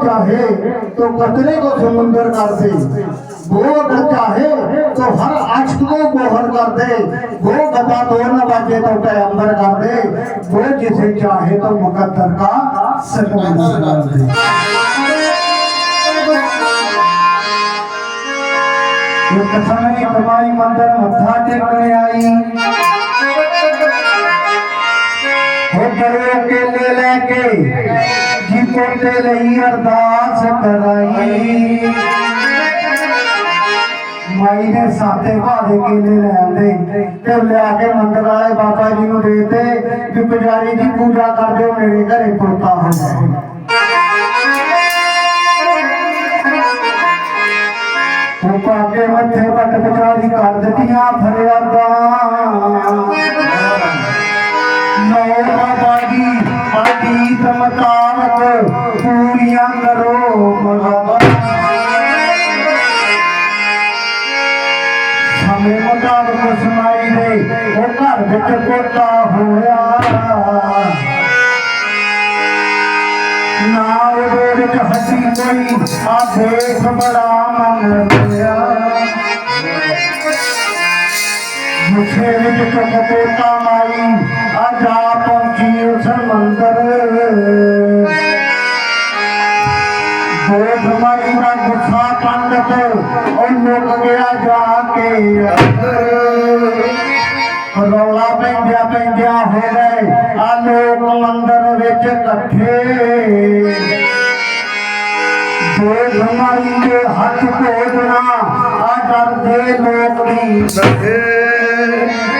चाहे तो कतरे को समुंदर कर दे। वो अगर चाहे तो हर अष्ट को हर कर दे। वो बता तो न बाजे तो पैगंबर कर दे। वो जिसे चाहे तो मुकद्दर का सतमंदर कर दे। कसमें कमाई मंदिर मत्था टेकने आई। हो करो के लेके अरदास कराई। माई ने साते केले ते मंदिर वाले बाबा जी नु देते कि पुजारी जी पूजा कर दो मेरे घरे हो तो मथे पट कर दिया फरियादा बाबा जी ਦਿੱਤੀਆਂ ਫਰਿਆਦਾਂ ਪੂਰੀਆਂ ਕਰੋ ਮਗਵਾ ਸਮੇਂ ਮੁਤਾਬਕ ਸਮਾਈ ਦੇ, ਉਹ ਘਰ ਵਿੱਚ ਪੋਤਾ ਹੋਇਆ। ਨਾ ਉਹਦੇ ਵਿੱਚ ਹੱਸੀ ਕੋਈ ਆ ਦੇਖ ਬੜਾ ਮਨ ਰੋਇਆ। ਮੁਖੇ ਵਿੱਚ ਚੁੱਕ ਮਾਈ ਆ ਜਾ ਪਹੁੰਚੀ मंदर। देख मजूरा गुस्सा पंड तो और मुक गया जाके रौला पेंदिया पेंदिया हो गए आलोक मंदिर विच कठे देख के हाथ भोजना आ डरते लोग नहीं सके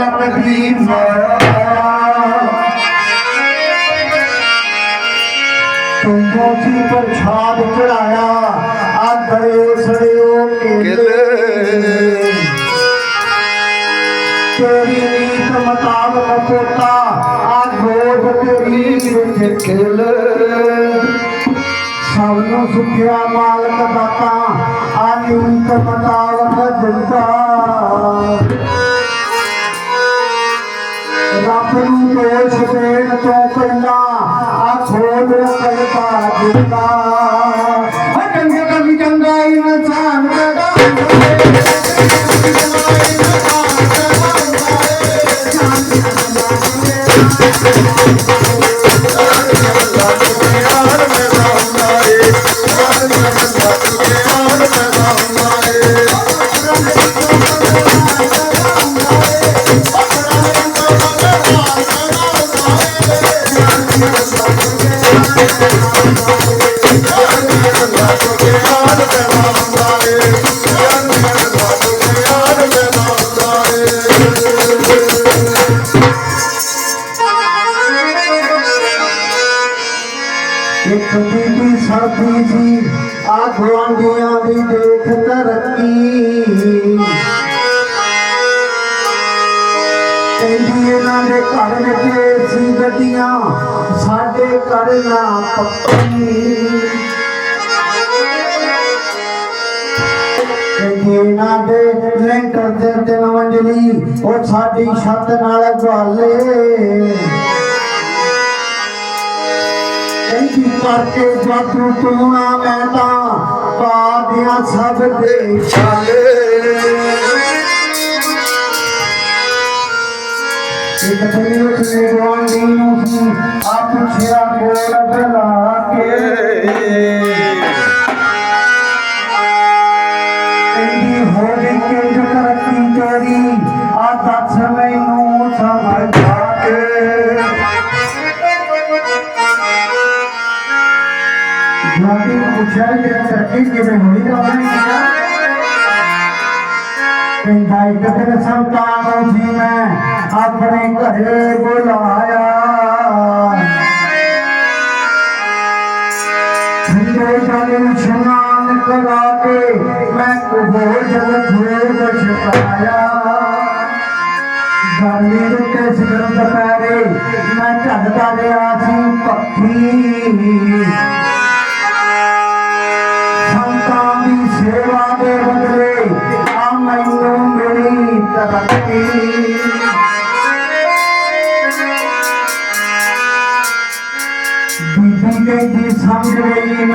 ਇਹ ਮਾਲਕ ਤੂੰ ਮੋਤੀ ਪਰ ਛਾਪ ਚੜਾਇਆ ਆ ਗਏ ਸੜਿਓ ਕੇਲੇ ਤੇਰੀ ਨੀਤ ਮੁਤਾਬਕ ਪੋਤਾ ਆ ਗੋਦ ਤੇਰੀ ਵਿੱਚ ਖੇਲ ਸਭ ਨੂੰ ਸੁਖਿਆ ਮਾਲਕ ਦਾਤਾ ਆ ਨੀਤ ਮੁਤਾਬਕ ਦਿੰਦਾ ਦੋਸ਼ ਦੇਣ ਤੋਂ ਪਹਿਲਾਂ ਆ ਖੋਲ ਕਲਪਾ ਦਿੱਤਾ। ਇੱਕ ਬੀਬੀ ਸਰਦੀ ਸੀ ਆ ਗੁਆਂਢੀਆਂ ਦੀ ਦੇਖ ਤਰੱਕੀ। ਕਹਿੰਦੀ ਇਹਨਾਂ ਦੇ ਘਰ ਵਿੱਚ ਏਸੀ ਗੱਡੀਆਂ, ਸਾਡੇ ਘਰ ਨਾ ਪੱਕੀ। ਇਹਨਾਂ ਦੇ ਲੈਂਟਰ ਦੇ ਤਿੰਨ ਮੰਜ਼ਲੀ, ਉਹ ਸਾਡੀ ਛੱਤ ਨਾਲ ਗਵਾਲੇ। ਕਹਿੰਦੀ ਕਰਕੇ ਜਾਦੂ ਟੂਣਾ ਮੈਂ ਤਾਂ ਪਾ ਦਿਆਂ ਸਭ ਦੇ ਛਾਲੇ ਇੱਕ ਦਿਨ ਉਸਨੇ ਗਵਾਂਢੀ ਨੂੰ ਸੀ ਆ ਪੁੱਛਿਆ ਕੋਲ ਬੁਲਾ ਕੇ 2012 2013 में होली जी मैं अपने घरे बुलाया स्नान करा के मैं कुबो जल मैं चढ़ता गया सी पक्षी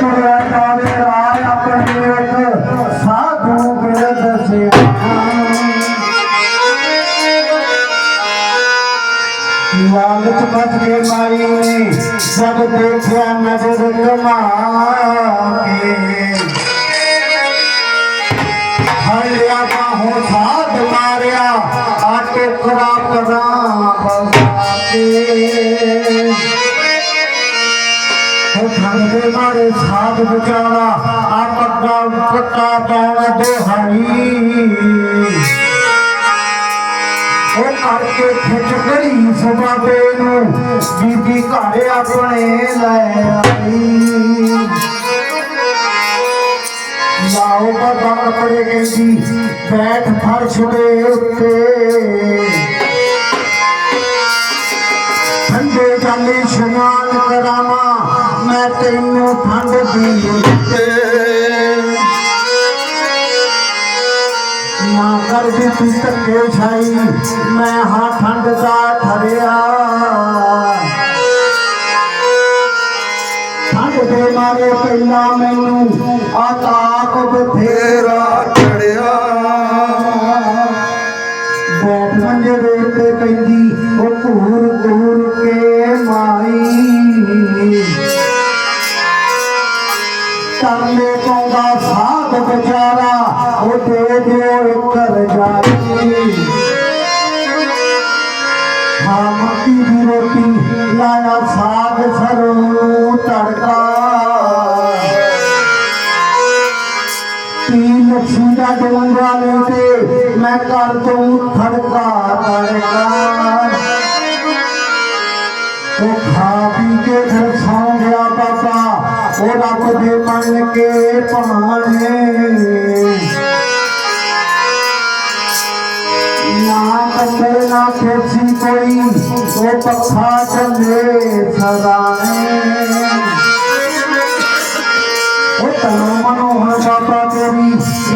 ਰੁੱਤ ਲੰਗੀ ਰੇਹਾਨਾ ਆਪਣੇ ਇੱਕ ਸਾਧੂ ਬਿਰਦ ਸੇਵਾ ਲਾਲਚ ਬਚ ਕੇ ਮਾਈ ਨੇ ਜਦ ਦੇਖਿਆ ਨਜ਼ਰ ਕਮਾ ਕੇ ਹਲਿਆ ਬਾਹੋਂ ਸਾਧ ਮਾਰਿਆ ਆ ਟੋਕਰਾ ਕਰਾਂ ਬਸਾਤੇ ਉਹ ਠੰਡ ਦੇ ਮਾਰੇ ਸਾਧ ਵਿਚਾਰਾ ਆ ਪੱਗਾ ਪੱਕਾ ਪਾਉਣ ਉਹ ਕਰਕੇ ਖਿੱਚ ਗਈ ਸੁਬਾਬੇ ਨੂੰ, ਬੀਬੀ ਘਰ ਆਪਣੇ ਲੈ ਆਈ। ਲਾਓ ਬਾਬਾ ਕੱਪੜੇ ਕਹਿੰਦੀ, ਬੈਠ ਫਰਸ਼ ਦੇ ਉੱਤੇ। ਠੰਡੇ ਜਾਲੀ ਸ਼ਮਾਨ ਕਰਾਵਾਂ ਤੈਨੂੰ ਠੰਡ ਦੀ ਉੱਤੇ ਨਾ ਕਰ ਵੀ ਤੂੰ ਧੱਕੇ ਛਾਈ, ਮੈਂ ਹਾਂ ਠੰਡ ਦਾ ਠਰਿਆ। ਠੰਡ ਦੇ ਮਾਰੇ ਪਹਿਲਾਂ ਮੈਨੂੰ मेहनत मंगवाने से मैं कर दूँ खड़का तो खा पी के घर सौ गया पापा, वो रब दे मन के पाने। ना कंबल ना कोई, वो पखा चले सदाने